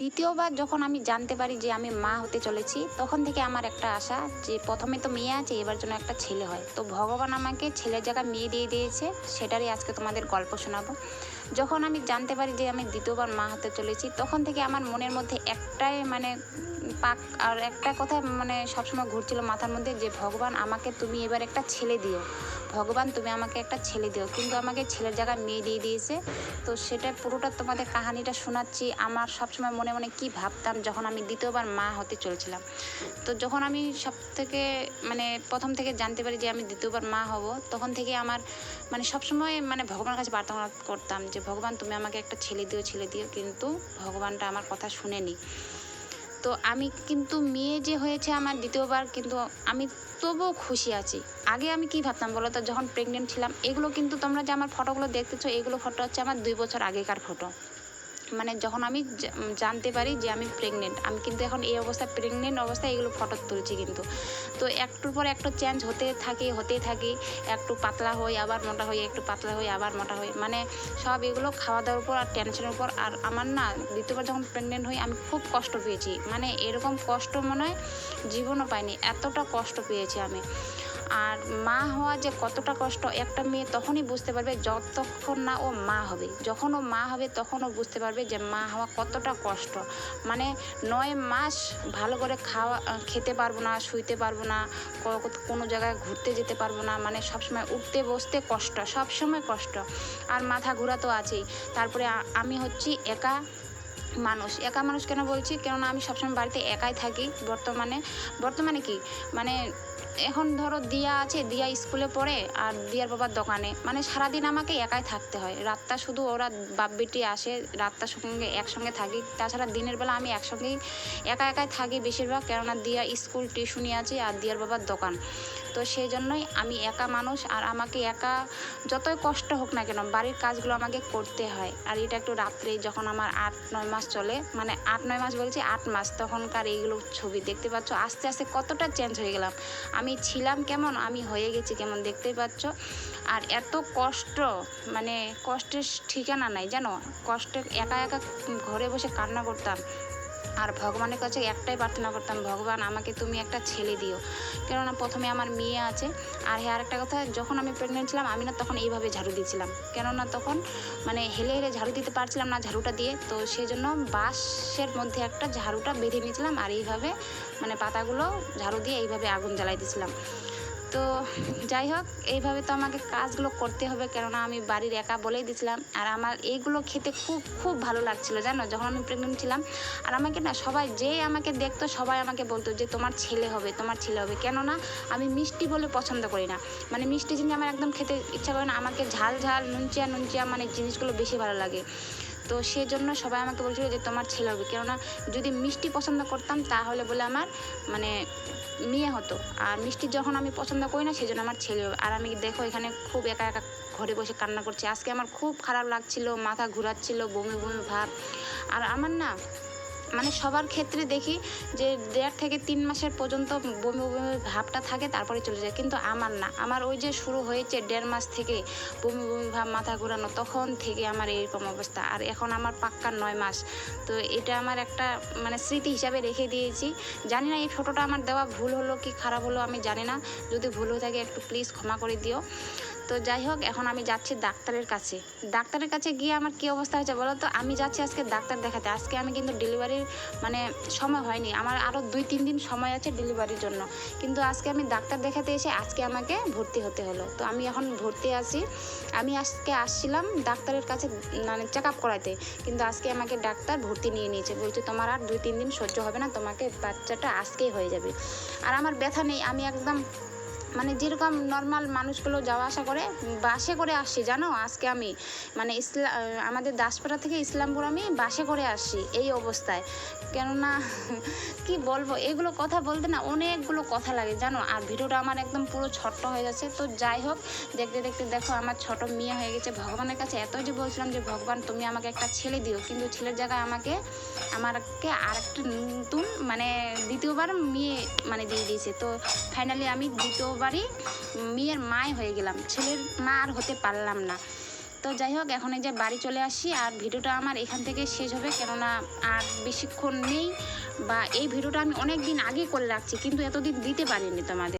দ্বিতীয়বার যখন আমি জানতে পারি যে আমি মা হতে চলেছি, তখন থেকে আমার একটা আশা যে প্রথমে তো মেয়ে আছে, এবার জন্য একটা ছেলে হয়। তো ভগবান আমাকে ছেলের জায়গায় মেয়ে দিয়ে দিয়েছে, সেটারই আজকে তোমাদের গল্প শোনাবো। যখন আমি জানতে পারি যে আমি দ্বিতীয়বার মা হতে চলেছি, তখন থেকে আমার মনের মধ্যে একটাই মানে পাক আর একটা কথা মানে সবসময় ঘুরছিল মাথার মধ্যে যে, ভগবান, আমাকে তুমি এবার একটা ছেলে দিও। ভগবান, তুমি আমাকে একটা ছেলে দিও। কিন্তু আমাকে ছেলের জায়গায় মেয়ে দিয়ে দিয়েছে। তো সেটা পুরোটা তোমাদের কাহানিটা শোনাচ্ছি। আমার সবসময় মনে মনে কি ভাবতাম যখন আমি দ্বিতীয়বার মা হতে চলছিলাম। তো যখন আমি সব থেকে মানে প্রথম থেকে জানতে পারি যে আমি দ্বিতীয়বার মা হব, তখন থেকে আমার মানে সবসময় মানে ভগবানের কাছে প্রার্থনা করতাম যে, ভগবান, তুমি আমাকে একটা ছেলে দিও ছেলে দিও। কিন্তু ভগবানটা আমার কথা শুনেনি। তো আমি কিন্তু মেয়ে যে হয়েছে আমার দ্বিতীয়বার, কিন্তু আমি তবুও খুশি আছি। আগে আমি কি ভাবতাম বলো তো? যখন প্রেগনেন্ট ছিলাম, এগুলো কিন্তু তোমরা যে আমার ফটোগুলো দেখতেছো, এগুলো ফটো হচ্ছে আমার দুই বছর আগেকার ফটো মানে যখন আমি জানতে পারি যে আমি প্রেগনেন্ট আমি কিন্তু এখন এই অবস্থায় প্রেগনেন্ট অবস্থায় এগুলো ফটো তুলছি কিন্তু। তো একটুর পর একটু চেঞ্জ হতে থাকে হতে থাকে, একটু পাতলা হই, আবার মোটা হই, একটু পাতলা হই, আবার মোটা হই। মানে সব এগুলো খাওয়া দাওয়ার উপর আর টেনশনের উপর। আর আমার না দ্বিতীয়বার যখন প্রেগনেন্ট হই, আমি খুব কষ্ট পেয়েছি। মানে এরকম কষ্ট মনে হয়, জীবনও পাইনি। এতটা কষ্ট পেয়েছি আমি। আর মা হওয়া যে কতটা কষ্ট, একটা মেয়ে তখনই বুঝতে পারবে যতক্ষণ না ও মা হবে। যখন ও মা হবে, তখন ও বুঝতে পারবে যে মা হওয়া কতটা কষ্ট। মানে নয় মাস ভালো করে খাওয়া, খেতে পারব না, শুইতে পারব না কোনো জায়গায় ঘুরতে যেতে পারব না মানে সবসময় উঠতে বসতে কষ্ট, সবসময় কষ্ট। আর মাথা ঘোরা তো আছেই। তারপরে আমি হচ্ছি একা মানুষ। একা মানুষ কেন বলছি? কেননা আমি সবসময় বাড়িতে একাই থাকি। বর্তমানে বর্তমানে কি? মানে এখন ধরো দিয়া আছে, দিয়া স্কুলে পড়ে আর দিয়ার বাবার দোকানে। মানে সারাদিন আমাকে একাই থাকতে হয়। রাতটা শুধু ওরা বাপ বেটি আসে রাতটার সঙ্গে একসঙ্গে থাকি। তাছাড়া দিনের বেলা আমি একসঙ্গেই একা একাই থাকি বেশিরভাগ। কেননা দিয়া স্কুল, টিউশনি আছে আর দিয়ার বাবার দোকান। তো সেই জন্যই আমি একা মানুষ আর আমাকে একা যতই কষ্ট হোক না কেন বাড়ির কাজগুলো আমাকে করতে হয়। আর এটা একটু রাত্রে যখন আমার আট, নয় মাস চলে মানে আট, নয় মাস বলছি আট মাস, তখনকার এইগুলো ছবি দেখতে পাচ্ছ? আস্তে আস্তে কতটা চেঞ্জ হয়ে গেলাম। আমি ছিলাম কেমন? আমি হয়ে গেছি কেমন? দেখতেই পাচ্ছ? আর এত কষ্ট মানে কষ্টের ঠিকানা নাই, জানো? কষ্টে, একা একা ঘরে বসে কান্না করতাম। আর ভগবানের কাছে একটাই প্রার্থনা করতাম, ভগবান, আমাকে তুমি একটা ছেলে দিও। কেননা প্রথমে আমার মেয়ে আছে। আর হ্যাঁ আরেকটা কথা, যখন আমি প্রেগনেন্ট ছিলাম, আমি না তখন এইভাবে ঝাড়ু দিয়েছিলাম। কেননা তখন মানে হেলে হেলে ঝাড়ু দিতে পারছিলাম না ঝাড়ুটা দিয়ে, তো সেই জন্য বাঁশের মধ্যে একটা ঝাড়ুটা বেঁধে নিয়েছিলাম। আর এইভাবে মানে পাতাগুলো ঝাড়ু দিয়ে এইভাবে আগুন জ্বালাই দিয়েছিলাম। তো যাই হোক, এইভাবে তো আমাকে কাজগুলো করতে হবে, কেননা আমি বাড়ির একা বলেই দিয়েছিলাম আর আমার এইগুলো খেতে খুব খুব ভালো লাগছিল, জানো? যখন আমি প্রেগনেন্ট ছিলাম, আর আমাকে না সবাই যে আমাকে দেখতো, সবাই আমাকে বলতো যে তোমার ছেলে হবে, তোমার ছেলে হবে। কেননা আমি মিষ্টি বলে পছন্দ করি না। মানে মিষ্টি জিনিস আমার একদম খেতে ইচ্ছা করে না, আমাকে ঝাল ঝাল, নুনচিয়া নুনচিয়া মানে জিনিসগুলো বেশি ভালো লাগে। তো সেই জন্য সবাই আমাকে বলছিল যে তোমার ছেলে হবে। কেননা যদি মিষ্টি পছন্দ করতাম, তাহলে বলে আমার মানে মেয়ে হতো। আর মিষ্টি যখন আমি পছন্দ করি না সেই জন্য আমার ছেলে হবে। আর আমি দেখো এখানে খুব একা একা ঘরে বসে কান্না করছি। আজকে আমার খুব খারাপ লাগছিল, মাথা ঘুরাচ্ছিল, বমি বমি ভাব। আর আমার না মানে সবার ক্ষেত্রে দেখি যে দেড় থেকে তিন মাসের পর্যন্ত বমি বমি ভাবটা থাকে, তারপরে চলে যায়। কিন্তু আমার না। আমার ওই যে শুরু হয়েছে দেড় মাস থেকে বমি বমি ভাব মাথা ঘোরানো, তখন থেকে আমার এরকম অবস্থা। আর এখন আমার পাক্কা নয় মাস। তো এটা আমার একটা মানে স্মৃতি হিসাবে রেখে দিয়েছি। জানি না এই ফটোটা আমার দেওয়া ভুল হলো কি খারাপ হলো আমি জানি না। যদি ভুল হয়ে থাকে একটু প্লিজ ক্ষমা করে দিও। তো যাই হোক, এখন আমি যাচ্ছি ডাক্তারের কাছে। ডাক্তারের কাছে গিয়ে আমার কী অবস্থা হয়েছে বলো তো? আমি যাচ্ছি আজকে ডাক্তার দেখাতে। আজকে আমি কিন্তু ডেলিভারির মানে সময় হয়নি। আমার আরও দুই, তিন দিন সময় আছে ডেলিভারির জন্য। কিন্তু আজকে আমি ডাক্তার দেখাতে এসে আজকে আমাকে ভর্তি হতে হলো। তো আমি এখন ভর্তি আছি। আমি আজকে আসছিলাম ডাক্তারের কাছে মানে চেক আপ করাতে। কিন্তু আজকে আমাকে ডাক্তার ভর্তি নিয়ে নিয়েছে। বলছে, তোমার আর দুই, তিন দিন সহ্য হবে না। তোমাকে বাচ্চাটা আজকেই হয়ে যাবে। আর আমার ব্যথা নেই। আমি একদম মানে যেরকম নর্মাল মানুষগুলো যাওয়া আসা করে, বাসে করে আসছি জানো? আজকে আমি মানে ইসলাম আমাদের দাসপাড়া থেকে ইসলামপুর আমি বাসে করে আসছি এই অবস্থায়। কেননা, কি বলব, এগুলো কথা বলতে না অনেকগুলো কথা লাগে, জানো? আর ভিডিওটা আমার একদম পুরো ছোট্ট হয়ে যাচ্ছে। তো যাই হোক, দেখতে দেখতে দেখো, আমার ছোট মেয়ে হয়ে গেছে ভগবানের কাছে। এত যে বলছিলাম যে, ভগবান, তুমি আমাকে একটা ছেলে দিও। কিন্তু ছেলের জায়গায় আমাকে আমাকে আর একটা নতুন মানে দ্বিতীয়বার মেয়ে মানে দিয়ে দিয়েছে। তো ফাইনালি আমি দ্বিতীয়বারই মেয়ের মায় হয়ে গেলাম। ছেলের মা আর হতে পারলাম না। তো যাই হোক, এখন এই যে বাড়ি চলে আসি আর ভিডিওটা আমার এখান থেকে শেষ হবে। কেননা আর বেশিক্ষণ নেই বা এই ভিডিওটা আমি অনেক দিন আগে করে রাখছি, কিন্তু এতদিন দিতে পারিনি তোমাদের।